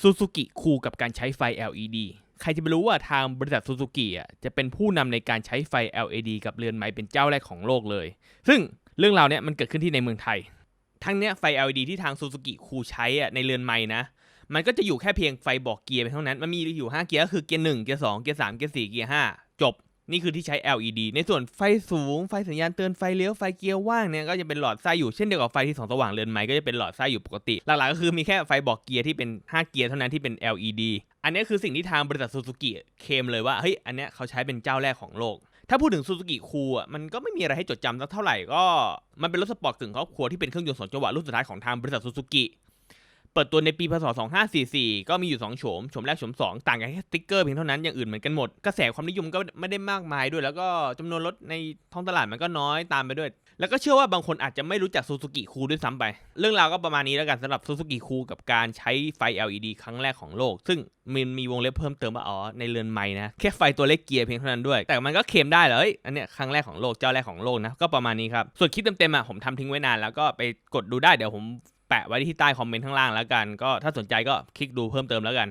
ซูซูกิคูกับการใช้ไฟ LED ใครจะไปรู้ว่าทางบริษัทซูซูกิอะจะเป็นผู้นำในการใช้ไฟ LED กับเรือนไม้เป็นเจ้าแรกของโลกเลย ซึ่งเรื่องราวเนี้ยมันเกิดขึ้นที่ในเมืองไทย ทั้งเนี้ยไฟ LED ที่ทางซูซูกิคูใช้อะในเรือนไม้นะ มันก็จะอยู่แค่เพียงไฟบอกเกียร์ไปเท่านั้น มันมีอยู่ 5 เกียร์ก็คือเกียร์1เกียร์2เกียร์3เกียร์4เกียร์5จบ นี่คือที่ใช้ LED ในส่วนไฟสูง ไฟสัญญาณเตือนไฟเลี้ยว ไฟเกียร์ว่างเนี่ยก็จะเป็นหลอดไส้อยู่เช่นเดียวกับไฟที่สองสว่างเรือนไม้ก็จะเป็นหลอดไส้อยู่ปกติ หลักๆก็คือมีแค่ไฟบอกเกียร์ที่เป็น 5 เกียร์เท่านั้นที่เป็น LED อันนี้คือสิ่งที่ทางบริษัทซูซูกิเคมเลยว่าเฮ้ยอันเนี้ยเขาใช้เป็นเจ้าแรกของโลกถ้าพูดถึงซูซูกิคูอะมันก็ไม่มีอะไรให้จดจำสักเท่าไหร่ก็ มันเป็นรถสปอร์ตกึ่งครอบครัวที่เป็นเครื่องยนต์สองจังหวะรุ่นสุดท้ายของทางบริษัทซูซูกิ ปิดตัวในปีพศ 2544 ก็มีอยู่ 2 โฉม โฉมแรก โฉม 2 ต่างกันแค่สติ๊กเกอร์เพียงเท่านั้น อย่างอื่นเหมือนกันหมด กระแสความนิยมก็ไม่ได้มากมายด้วย แล้วก็จำนวนรถในท้องตลาดมันก็น้อยตามไปด้วย แล้วก็เชื่อว่าบางคนอาจจะไม่รู้จักซูซูกิคูด้วยซ้ำไป เรื่องราวก็ประมาณนี้แล้วกันสำหรับซูซูกิคูกับการใช้ไฟ LED ครั้งแรกของโลก ซึ่งมันมีวงเล็บเพิ่มเติมว่าอ๋อในเรือนไม้นะแค่ไฟตัวเลขเกียร์เพียงเท่านั้นด้วย แต่มันก็เคลมได้เลยอันเนี้ยครั้งแรกของโลกเจ้าแรกของโลกนะก็ประมาณนี้ครับส่วนคลิปเต็มๆอะผมทำทิ้งไว้นานแล้วก็ไปกดดูได้เดี๋ยวผม แปะไว้ที่ใต้คอมเมนต์ข้างล่างแล้วกัน ก็ถ้าสนใจก็คลิกดูเพิ่มเติมแล้วกัน